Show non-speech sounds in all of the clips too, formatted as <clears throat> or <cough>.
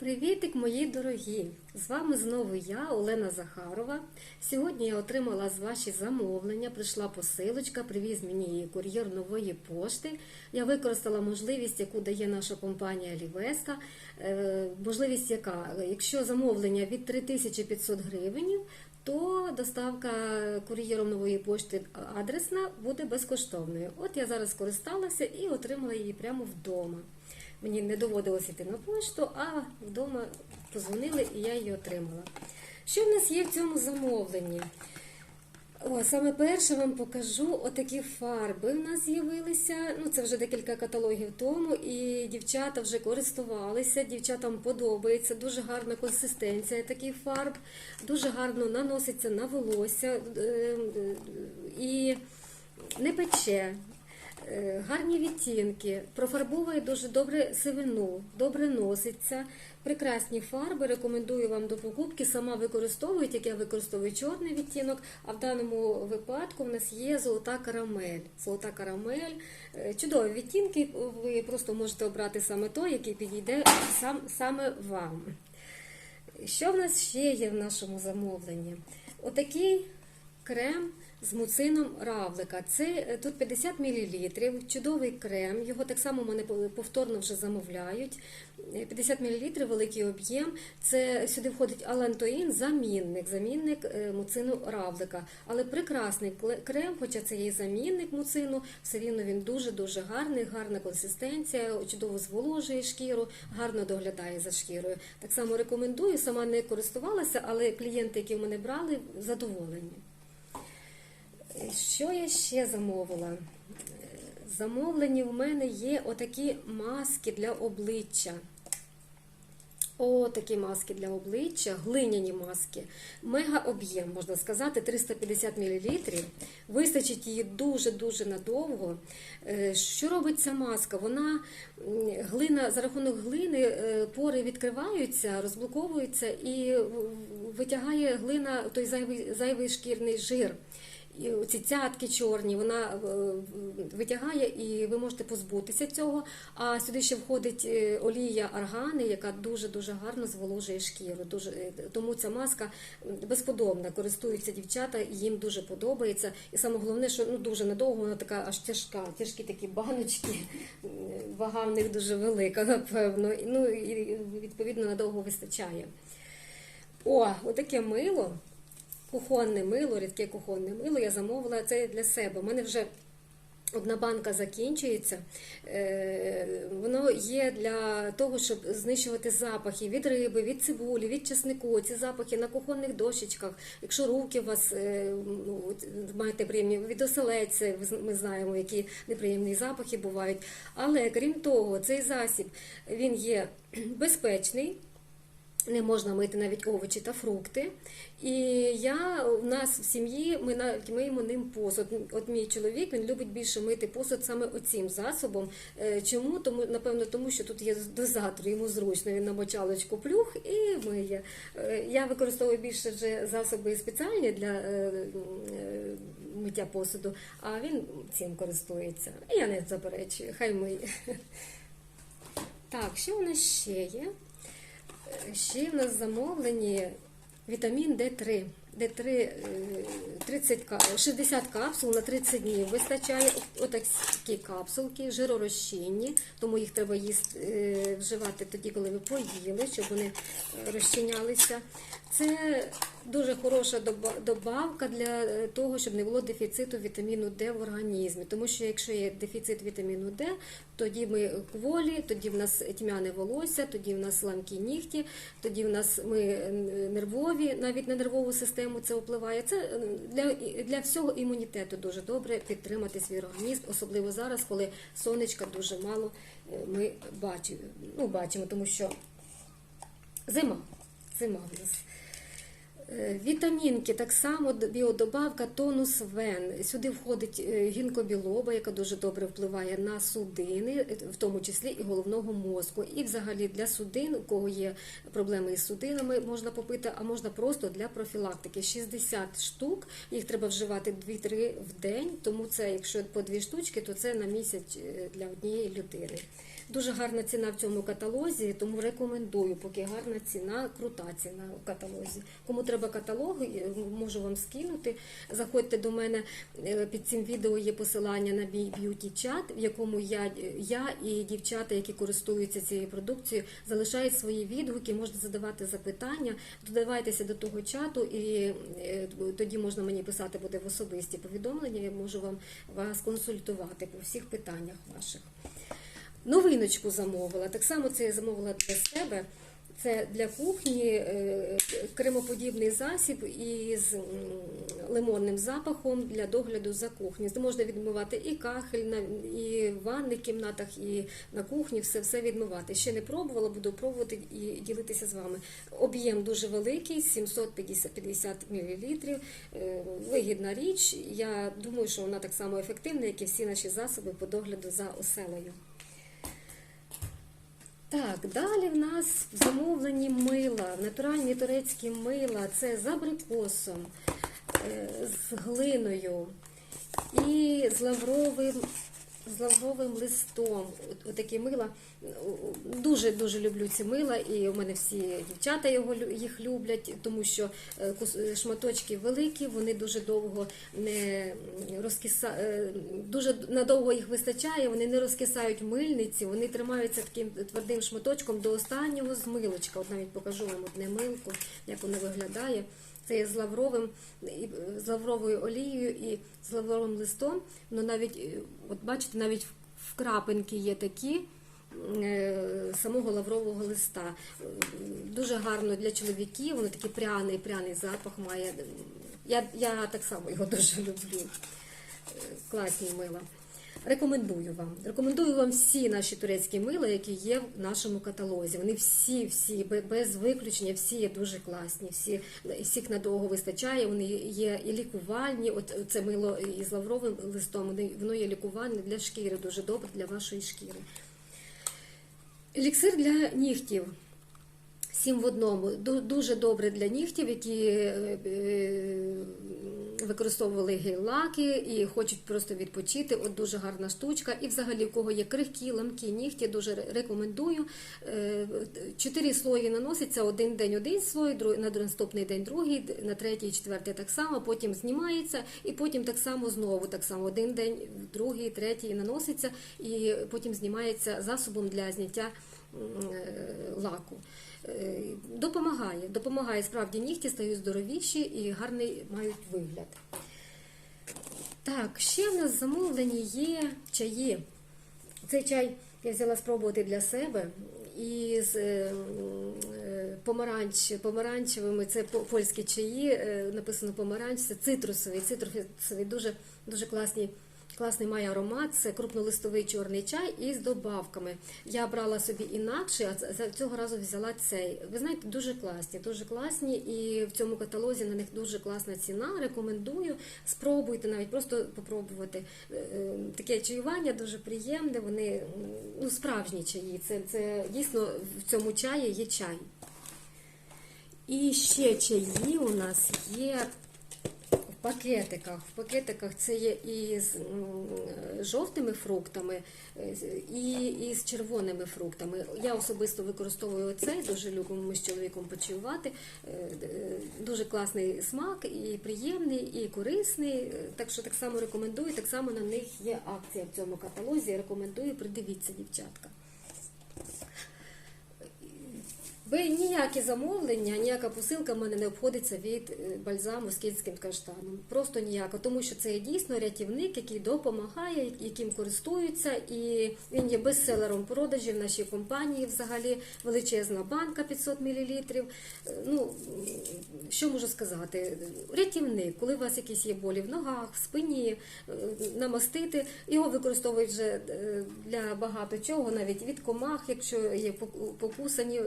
Привітик, мої дорогі! З вами знову я, Олена Захарова. Сьогодні я отримала з ваші замовлення. Прийшла посилочка, привіз мені її кур'єр нової пошти. Я використала можливість, яку дає наша компанія Лівеска. Е, Можливість яка? Якщо замовлення від 3500 гривень, то доставка кур'єром нової пошти адресна буде безкоштовною. От я зараз скористалася і отримала її прямо вдома. Мені не доводилося йти на пошту, а вдома позвонили і я її отримала. Що в нас є в цьому замовленні? О, саме перше вам покажу отакі фарби. У нас з'явилися. Ну, це вже декілька каталогів тому, і дівчата вже користувалися. Дівчатам подобається. Дуже гарна консистенція таких фарб, дуже гарно наноситься на волосся е, е, і не пече. Е, Гарні відтінки, профарбовує дуже добре сивину, добре носиться. Прекрасні фарби. Рекомендую вам до покупки. Сама використовую, як я використовую чорний відтінок. А в даному випадку в нас є золота карамель. Золота карамель, е, чудові відтінки. Ви просто можете обрати саме той, який підійде сам, саме вам. Що в нас ще є в нашому замовленні? Отакий крем з муцином равлика. Це е, тут 50 мл, чудовий крем. Його так само мене повторно вже замовляють. Е, 50 мл, великий об'єм. Це сюди входить алантоїн, замінник, замінник е, муцину равлика. Але прекрасний крем, хоча це є замінник муцину, все рівно він дуже-дуже гарний, гарна консистенція, чудово зволожує шкіру, гарно доглядає за шкірою. Так само рекомендую, сама не користувалася, але клієнти, які в мене брали, задоволені. Що я ще замовила? Е, Замовлені в мене є отакі маски для обличчя. О, такі маски для обличчя, глиняні маски. Мега об'єм, можна сказати, 350 мл. Вистачить її дуже-дуже надовго. Е, Що робить ця маска? Вона глина за рахунок глини е, пори відкриваються, розблоковуються і витягає глина той зайвий, зайвий шкірний жир. Ці цятки чорні, вона е, витягає, і ви можете позбутися цього. А сюди ще входить е, олія аргани, яка дуже дуже гарно зволожує шкіру. Дуже е, тому ця маска безподобна. Користуються дівчата, їм дуже подобається. І саме головне, що ну дуже надовго вона така аж тяжка. Тяжкі такі баночки, вага в них дуже велика, напевно. Ну і відповідно надовго вистачає. О, отаке мило. Кухонне мило, рідке кухонне мило я замовила це для себе. У мене вже одна банка закінчується. Е, Воно є для того, щоб знищувати запахи від риби, від цибулі, від чеснику. Ці запахи на кухонних дощечках. Якщо руки у вас е, ну, маєте приємні від оселедця, ми знаємо, які неприємні запахи бувають. Але крім того, цей засіб він є <clears throat> безпечний. Не можна мити навіть овочі та фрукти. І я у нас в сім'ї ми навіть миємо ним посуд. От мій чоловік він любить більше мити посуд саме оцим засобом. Е, Чому? Тому напевно, тому що тут є дозатор, йому зручно. Він на мочалочку плюх і миє. Е, Я використовую більше вже засоби спеціальні для е, миття посуду, а він цим користується. Я не заперечую, хай миє. Так, що у нас ще є? Ще в нас замовлені вітамін D3. D3 е, 30, ка- 60 капсул на 30 днів вистачає отакі капсулки, жиророзчинні, тому їх треба їсти, е, вживати тоді, коли ви поїли, щоб вони розчинялися. Це дуже хороша доба- добавка для е, того, щоб не було дефіциту вітаміну Д в організмі. Тому що якщо є дефіцит вітаміну Д, тоді ми кволі, тоді в нас тьмяне волосся, тоді в нас ламкі нігті, тоді в нас ми е, нервові, навіть на нервову систему це впливає. Це е, для, для всього імунітету дуже добре підтримати свій організм, особливо зараз, коли сонечка дуже мало ми бачимо, ну, бачимо, тому що зима, зима в нас. Вітамінки так само біодобавка тонус вен. Сюди входить е, гінкобілоба, яка дуже добре впливає на судини, е, в тому числі і головного мозку. І взагалі для судин, у кого є проблеми із судинами, можна попити, а можна просто для профілактики. 60 штук, їх треба вживати 2-3 в день, тому це, якщо по 2 штучки, то це на місяць е, для однієї людини. Дуже гарна ціна в цьому каталозі, тому рекомендую, поки гарна ціна, крута ціна у каталозі. Кому треба каталог, е, можу вам скинути. Заходьте до мене е, під цим відео є посилання на мій б'юті чат, в якому я, я і дівчата, які користуються цією продукцією, залишають свої відгуки, можете задавати запитання, додавайтеся до того чату, і е, тоді можна мені писати буде в особисті повідомлення. Я можу вам вас консультувати по всіх питаннях ваших. Новиночку замовила. Так само це я замовила для себе. Це для кухні е, кремоподібний засіб із лимонним запахом для догляду за кухнею. Можна відмивати і кахель, і в ванних кімнатах, і на кухні, все, все відмивати. Ще не пробувала, буду пробувати і ділитися з вами. Об'єм дуже великий, 750 мл. Вигідна річ. Я думаю, що вона так само ефективна, як і всі наші засоби по догляду за оселею. Так, далі в нас замовлені мила, натуральні турецькі мила, це з абрикосом, е, з глиною і з лавровим, з лавровим листом. Отакі мила. Дуже дуже люблю ці мила, і у мене всі дівчата його їх люблять, тому що е, шматочки великі, вони дуже довго не розкиса... е, дуже надовго їх вистачає, вони не розкисають мильниці, вони тримаються таким твердим шматочком до останнього змилочка. От навіть покажу вам одне милку, як воно виглядає. Це є з лавровим, е, з лавровою олією і з лавровим листом. Ну навіть, е, от бачите, навіть в крапинки є такі е, самого лаврового листа. Дуже гарно для чоловіків, воно такий пряний, пряний запах має. Я, я так само його <laughs> дуже люблю. Класні мила. Рекомендую вам. Рекомендую вам всі наші турецькі мила, які є в нашому каталозі. Вони всі, всі, без виключення, всі є дуже класні. Всі, всіх надовго вистачає. Вони є і лікувальні. От це мило із лавровим листом, воно є лікувальне для шкіри, дуже добре для вашої шкіри. Еліксир для нігтів. Сім в одному. Дуже добре для нігтів, які е, е, використовували гель-лаки і хочуть просто відпочити. От дуже гарна штучка. І взагалі, у кого є крихкі, ламкі нігті, дуже рекомендую. Е, Чотири слої наноситься, один день один слой, на наступний день другий, на третій, четвертий так само, потім знімається, і потім так само знову так само один день, другий, третій наноситься, і потім знімається засобом для зняття лаку. Е, Допомагає, допомагає справді нігті стають здоровіші і гарний мають вигляд. Так, ще в нас замовлені є чаї. Цей чай я взяла спробувати для себе із е, е, помаранч, помаранчевими, це по- польські чаї, написано помаранч, це цитрусовий, цитрусовий, дуже, дуже класні. Класний має аромат, це крупнолистовий чорний чай із добавками. Я брала собі інакше, а цього разу взяла цей. Ви знаєте, дуже класні, дуже класні, і в цьому каталозі на них дуже класна ціна. Рекомендую. Спробуйте навіть просто попробувати. Е, е, Таке чаювання дуже приємне. Вони ну, справжні чаї. Це, це дійсно в цьому чаї є чай. І ще чаї у нас є пакетиках. В пакетиках це є і з жовтими фруктами, е, і, і з червоними фруктами. Я особисто використовую оцей, дуже любимо ми з чоловіком почувати. Е, е, Дуже класний смак, і приємний, і корисний. Так що так само рекомендую. Так само на них є акція в цьому каталозі. Рекомендую, придивіться, дівчатка. Ви ніякі замовлення, ніяка посилка в мене не обходиться від е, бальзаму з кінським каштаном. Просто ніяка, тому що це дійсно рятівник, який допомагає, яким користуються, і він є бестселером продажів в нашій компанії. Взагалі величезна банка 500 мл. Ну що можу сказати? Рятівник, коли у вас якісь є болі в ногах, в спині, е, намастити. Його використовують вже е, для багато чого, навіть від комах, якщо є поку- покусані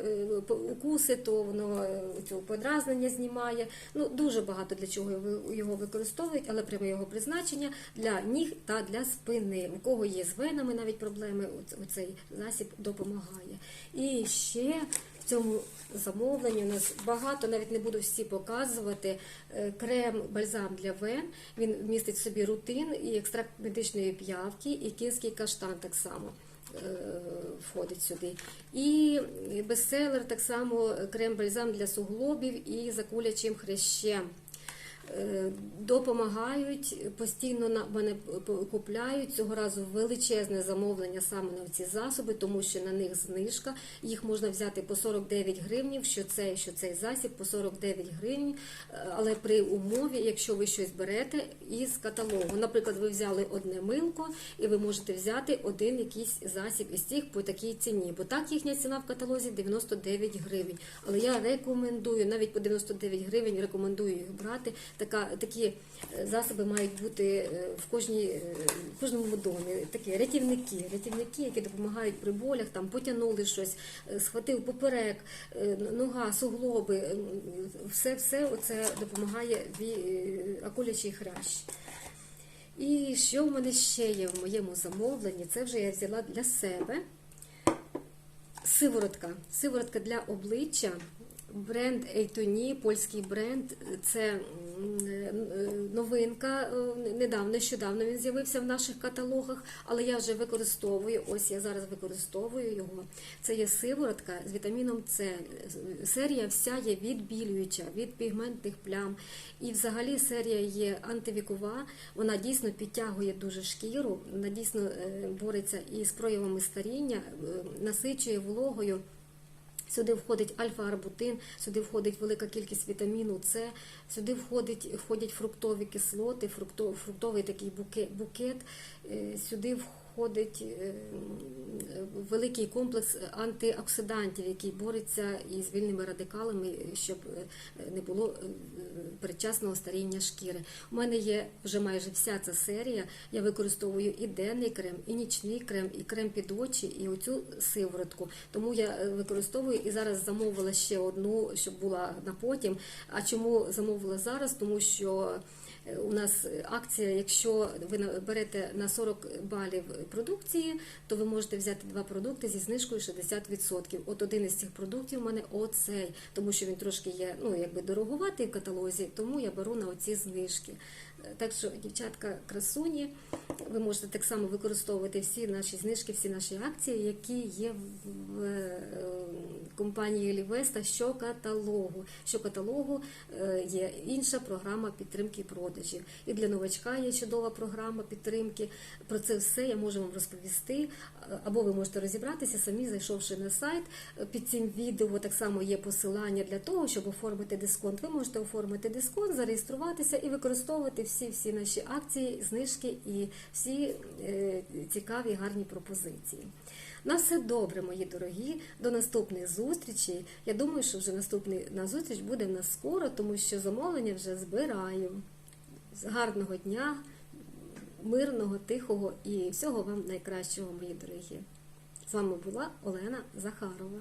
укуси, то воно е, цього подразнення знімає. Ну дуже багато для чого його- використовують, але пряме його призначення для ніг та для спини. У кого є з венами навіть проблеми, оц- оцей засіб допомагає. І ще в цьому замовленні у нас багато, навіть не буду всі показувати. Е, Крем бальзам для вен. Він містить в собі рутин і екстракт медичної п'явки, і кінський каштан так само. Входить сюди. І бестселер так само крем-бальзам для суглобів і закулячим хрящем. Е, Допомагають постійно мене купляють цього разу величезне замовлення саме на ці засоби, тому що на них знижка. Їх можна взяти по 49 гривнів, що цей, що цей засіб по 49 гривень, але при умові, якщо ви щось берете із каталогу. Наприклад, ви взяли одне милко, і ви можете взяти один якийсь засіб із цих по такій ціні. Бо так їхня ціна в каталозі 99 гривень. Але я рекомендую навіть по 99 гривень рекомендую їх брати. Така такі е, засоби мають бути е, в кожній е, в кожному домі. Такі рятівники, рятівники, які допомагають при болях, там потягнули щось, схватив поперек, нога, суглоби, все, все оце допомагає акулячий хрящ. І що в мене ще є в моєму замовленні? Це вже я взяла для себе. Сиворотка. Сиворотка для обличчя. Бренд Ейтоні, польський бренд. Це е, новинка. е, Недавно, нещодавно він з'явився в наших каталогах, але я вже використовую. Ось я зараз використовую його. Це є сиворотка з вітаміном С. Серія вся є відбілююча, від пігментних плям. І взагалі серія є антивікова. Вона дійсно підтягує дуже шкіру, вона дійсно е, бореться із проявами старіння, насичує вологою. Сюди входить альфа-арбутин, сюди входить велика кількість вітаміну С, сюди входить, входять фруктові кислоти, фрукто, фруктовий такий букет, букет е, сюди входить е, великий комплекс антиоксидантів, який бореться із вільними радикалами, щоб е, не було е, передчасного старіння шкіри. У мене є вже майже вся ця серія. Я використовую і денний крем, і нічний крем, і крем під очі, і оцю сиворотку. Тому я використовую і зараз замовила ще одну, щоб була на потім. А чому замовила зараз? Тому що у нас акція, якщо ви берете на 40 балів продукції, то ви можете взяти два продукти зі знижкою 60%. От один із цих продуктів у мене оцей, тому що він трошки є ну якби дороговатий в каталозі, тому я беру на оці знижки. Е, Так що, дівчатка, красуні, ви можете так само використовувати всі наші знижки, всі наші акції, які є в компанії Лівеста щокаталогу. Щокаталогу е, є інша програма підтримки продажів. І для новачка є чудова програма підтримки. Про це все я можу вам розповісти. Е, Або ви можете розібратися самі, зайшовши на сайт. Е, Під цим відео так само є посилання для того, щоб оформити дисконт. Ви можете оформити дисконт, зареєструватися і використовувати всі всі наші акції, знижки і всі цікаві гарні пропозиції. На все добре, мої дорогі. До наступних зустрічей. Я думаю, що вже наступний на зустріч буде в нас скоро, тому що замовлення вже збираю. Гарного дня, мирного, тихого і всього вам найкращого, мої дорогі. З вами була Олена Захарова.